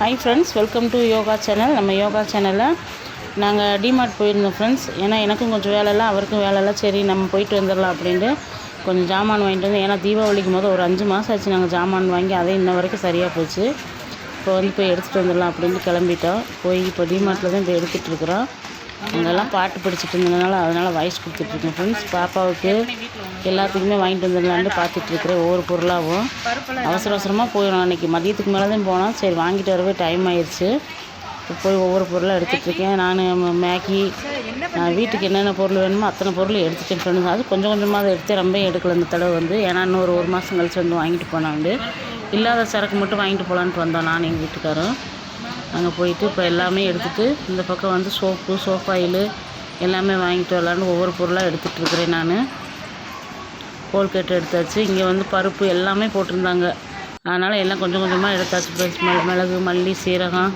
Hi friends welcome to yoga channel நம்ம யோகா சேனலில் நாங்கள் டிமார்ட் போயிருந்தோம் ஃப்ரெண்ட்ஸ் ஏன்னா எனக்கும் கொஞ்சம் வேலைலாம் அவருக்கும் வேலைலாம் சரி நம்ம போயிட்டு வந்துடலாம் அப்படின்ட்டு கொஞ்சம் ஜாமான் வாங்கிட்டு வந்து ஏன்னா தீபாவளிக்கு போது ஒரு அஞ்சு மாதம் ஆச்சு நாங்கள் ஜாமான் வாங்கி அதே இன்ன வரைக்கும் சரியாக போச்சு. இப்போ வந்து போய் எடுத்துகிட்டு வந்துடலாம் அப்படின்ட்டு கிளம்பிட்டோம். போய் இப்போ டிமார்ட்டில் தான் இப்போ எடுத்துகிட்டு இருக்கிறோம். அங்கெல்லாம் பாட்டு படிச்சுட்டு இருந்ததுனால அதனால் வாய்ஸ் கொடுத்துட்ருக்கேன் ஃப்ரெண்ட்ஸ் பாப்பாவுக்கு எல்லாத்துக்குமே வாங்கிட்டு வந்துடலான்னு பார்த்துட்ருக்குறேன் ஒவ்வொரு பொருளாகவும் அவசர அவசரமாக போயிடும். அன்றைக்கி மதியத்துக்கு மேலே தான் போனால் சரி வாங்கிட்டு வரவே டைம் ஆயிடுச்சு. இப்போ போய் ஒவ்வொரு பொருளாக எடுத்துகிட்ருக்கேன் நான் மேகி நான் வீட்டுக்கு என்னென்ன பொருள் வேணுமோ அத்தனை பொருள் எடுத்துகிட்டு ஃப்ரெண்ட்ஸ் அது கொஞ்சம் கொஞ்சமாக அதை எடுத்து ரொம்ப எடுக்கல இந்த தடவை வந்து. ஏன்னா இன்னும் ஒரு ஒரு மாதம் கழிச்சு வந்து வாங்கிட்டு போனாண்டு. இல்லாத சரக்கு மட்டும் வாங்கிட்டு போகலான்ட்டு வந்தோம் நான் எங்கள் வீட்டுக்காரரும். அங்கே போயிட்டு இப்போ எல்லாமே எடுத்துகிட்டு இந்த பக்கம் வந்து சோப்பு சோப் எல்லாமே வாங்கிட்டு வரலான்னு ஒவ்வொரு பொருளாக எடுத்துகிட்டு இருக்கிறேன் நான். கோல்கேட் எடுத்தாச்சு. இங்கே வந்து பருப்பு எல்லாமே போட்டிருந்தாங்க. அதனால் எல்லாம் கொஞ்சம் கொஞ்சமாக எடுத்தாச்சு மிளகு மல்லி சீரகம்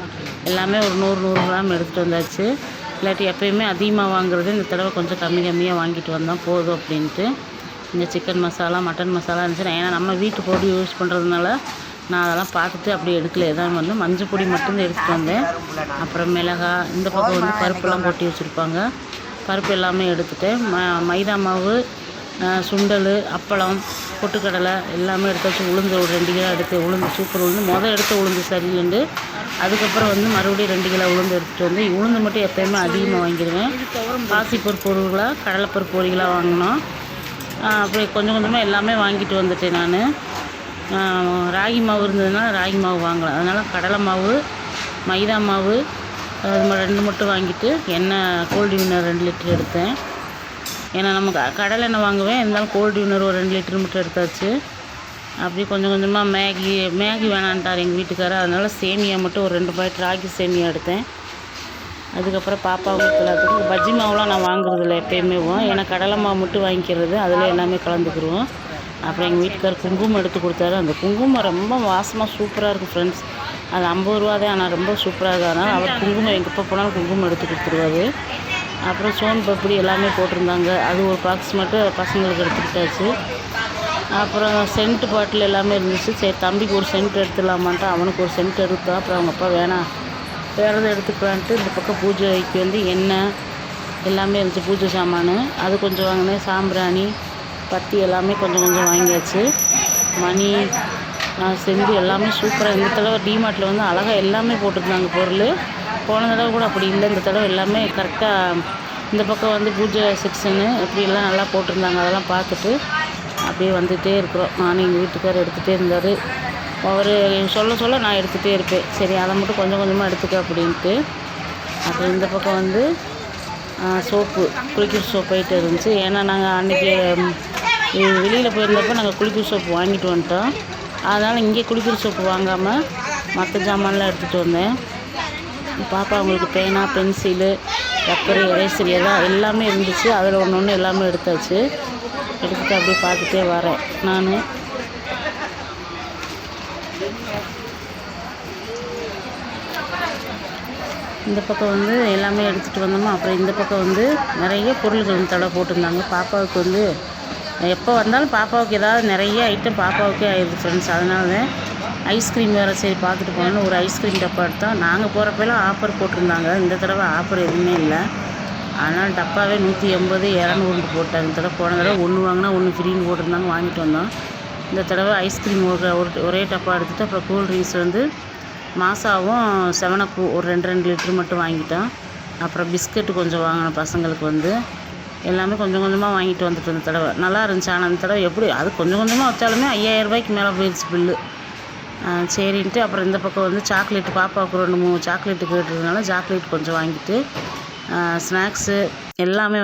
எல்லாமே ஒரு நூறு நூறு கிராம் எடுத்துகிட்டு வந்தாச்சு. இல்லாட்டி எப்பயுமே அதிகமாக வாங்குறது இந்த தடவை கொஞ்சம் கம்மி கம்மியாக வாங்கிட்டு வந்தால் போதும் அப்படின்ட்டு. இங்கே சிக்கன் மசாலா மட்டன் மசாலா இருந்துச்சு. ஏன்னா நம்ம வீட்டு பொடி யூஸ் பண்ணுறதுனால நான் அதெல்லாம் பார்த்துட்டு அப்படியே எடுக்கல. தான் வந்து மஞ்சள் பொடி மட்டும்தான் எடுத்துகிட்டு வந்தேன். அப்புறம் மிளகா இந்த பக்கம் வந்து பருப்புலாம் கொட்டி வச்சுருப்பாங்க. பருப்பு எல்லாமே எடுத்துகிட்டு ம மைதா மாவு சுண்டல் அப்பளம் பொட்டுக்கடலை எல்லாமே எடுத்து வச்சு உளுந்து ஒரு ரெண்டு கிலோ எடுத்து உளுந்து சூப்பர் உளுந்து. மொதல் எடுத்த உளுந்து சரியில்லைண்டு அதுக்கப்புறம் வந்து மறுபடியும் ரெண்டு கிலோ உளுந்து எடுத்துகிட்டு வந்து உளுந்து மட்டும் எப்போயுமே அதிகமாக வாங்கிடுவேன். பாசிப்பருப்பு பொருள்களாக கடலைப்பருப்பு ஒரு கிலோ வாங்கினோம். அப்படி கொஞ்சம் கொஞ்சமாக எல்லாமே வாங்கிட்டு வந்துட்டேன் நான். ராகி மாவு இருந்ததுன்னா ராகி மாவு வாங்கலாம் அதனால் கடலை மாவு மைதா மாவு அது ரெண்டு மட்டும் வாங்கிட்டு எண்ணெய் கோல்டு வினர் ரெண்டு லிட்டர் எடுத்தேன். ஏன்னா நம்ம கடலை எண்ணெய் வாங்குவேன். இருந்தாலும் கோல்டு வினர் ஒரு ரெண்டு லிட்டர் மட்டும் எடுத்தாச்சு. அப்படி கொஞ்சம் கொஞ்சமாக மேகி மேகி வேணான்ட்டார் எங்கள் வீட்டுக்காரர். அதனால் சேமியா மட்டும் ஒரு ரெண்டு பாக்கெட் ராகி சேமியா எடுத்தேன். அதுக்கப்புறம் பாப்பாவுக்கு எல்லாத்துக்கும் பஜ்ஜி மாவுலாம் நான் வாங்குறதில்ல எப்பயுமே. ஏன்னா கடலை மாவு மட்டும் வாங்கிக்கிறது. அதில் எல்லாமே கலந்துக்கிடுவோம் அப்புறம் எங்கள் வீட்டுக்கார் குங்குமம் எடுத்து கொடுத்தாரு. அந்த குங்குமம் ரொம்ப வாசமாக சூப்பராக இருக்கும் ஃப்ரெண்ட்ஸ் அது ஐம்பது ரூபா தான் ஆனால் ரொம்ப சூப்பராக இருக்கும் அதனால் அவர் குங்குமம் எங்கே போனாலும் குங்குமம் எடுத்து கொடுத்துருவாரு. அப்புறம் சோன் பப்படி எல்லாமே போட்டிருந்தாங்க. அது ஒரு பாக்ஸ் மட்டும் பசங்களுக்கு எடுத்துக்கிட்டாச்சு. அப்புறம் சென்ட் பாட்டில் எல்லாமே இருந்துச்சு. சரி தம்பிக்கு ஒரு சென்ட் எடுத்துடலாமான்ட்டு அவனுக்கு ஒரு சென்ட் எடுத்தான் அப்புறம் அவங்க அப்பா வேணாம் வேறு எடுத்துக்கலான்ட்டு இந்த பக்கம் பூஜைக்கு வந்து எண்ணெய் எல்லாமே இருந்துச்சு. பூஜை சாமான். அது கொஞ்சம் வாங்கினேன். சாம்பிராணி பத்தி எல்லாமே கொஞ்சம் கொஞ்சம் வாங்கியாச்சு. மணி ஆஹ், செம்பு எல்லாமே சூப்பராக இந்த தடவை டிமார்ட்டில் வந்து அழகாக எல்லாமே போட்டிருந்தாங்க பொருள். போன தடவை கூட அப்படி இல்லை. இந்த தடவை எல்லாமே கரெக்டாக இந்த பக்கம் வந்து பூஜை செக்ஷனு இப்படிலாம் நல்லா போட்டிருந்தாங்க. அதெல்லாம் பார்த்துட்டு அப்படியே வந்துகிட்டே இருக்கிறோம். நானும் எங்கள் வீட்டுக்காரர் எடுத்துகிட்டே இருந்தார். அவர் சொல்ல சொல்ல நான் எடுத்துகிட்டே இருப்பேன். சரி அதை மட்டும் கொஞ்சம் கொஞ்சமாக எடுத்துக்க அப்படின்ட்டு. அப்புறம் இந்த பக்கம் வந்து சோப்பு குளிக்கிற சோப்பு ஐட்டம் இருந்துச்சு. ஏன்னா நாங்கள் அன்றைக்கி வெளியில் போயிருந்தப்போ நாங்கள் குளிக்கிற சோப்பு வாங்கிட்டு வந்துட்டோம். அதனால் இங்கே குளிக்கிற சோப்பு வாங்காமல் மற்ற ஜாமான்லாம் எடுத்துகிட்டு வந்தேன். பாப்பா அவங்களுக்கு பேனா பென்சிலு ரப்பர் எரேசர் எல்லாம் எல்லாமே இருந்துச்சு. அதில் ஒன்று ஒன்று எல்லாமே எடுத்தாச்சு. எடுத்துகிட்டு அப்படியே பார்த்துட்டே வரேன். நான். இந்த பக்கம் வந்து எல்லாமே எடுத்துகிட்டு வந்தோமா? அப்புறம் இந்த பக்கம் வந்து நிறைய பொருள்கள் வந்து தடவை போட்டிருந்தாங்க. பாப்பாவுக்கு வந்து எப்போ வந்தாலும் பாப்பாவுக்கு ஏதாவது நிறைய ஐட்டம் பாப்பாவுக்கே ஆயிடுது ஃப்ரெண்ட்ஸ் அதனால தான் ஐஸ்கிரீம் வேறு சரி பார்த்துட்டு போகணுன்னு ஒரு ஐஸ்கிரீம் டப்பா எடுத்தோம் நாங்கள் போகிறப்பெல்லாம் ஆஃபர் போட்டிருந்தாங்க. இந்த தடவை ஆஃபர் எதுவுமே இல்லை. அதனால் டப்பாவே நூற்றி எண்பது இரநூறு போட்டாங்க. இந்த தடவை போன தடவை ஒன்று வாங்கினா ஒன்று ஃப்ரீன்னு போட்டிருந்தாங்க வாங்கிட்டு வந்தோம். இந்த தடவை ஐஸ்கிரீம் ஒரு ஒரே டப்பா எடுத்துகிட்டு அப்புறம் கூல்ட்ரிங்க்ஸ் வந்து மாசாவும் செவனப்பு ஒரு ரெண்டு ரெண்டு லிட்ரு மட்டும் வாங்கிட்டோம். அப்புறம் பிஸ்கட்டு கொஞ்சம் வாங்கினோம் பசங்களுக்கு வந்து எல்லாமே கொஞ்சம் கொஞ்சமாக வாங்கிட்டு வந்துட்டு இந்த தடவை. நல்லா இருந்துச்சு. ஆனால் இந்த தடவை எப்படி அது கொஞ்சம் கொஞ்சமாக வச்சாலுமே ஐயாயிரம் ரூபாய்க்கு மேலே போயிடுச்சு பில்லு சரின்ட்டு அப்புறம் இந்த பக்கம் வந்து சாக்லேட்டு பாப்பாவுக்கு ரெண்டு மூணு சாக்லேட்டு கேட்டதுனால சாக்லேட் கொஞ்சம் வாங்கிட்டு ஸ்நாக்ஸு எல்லாமே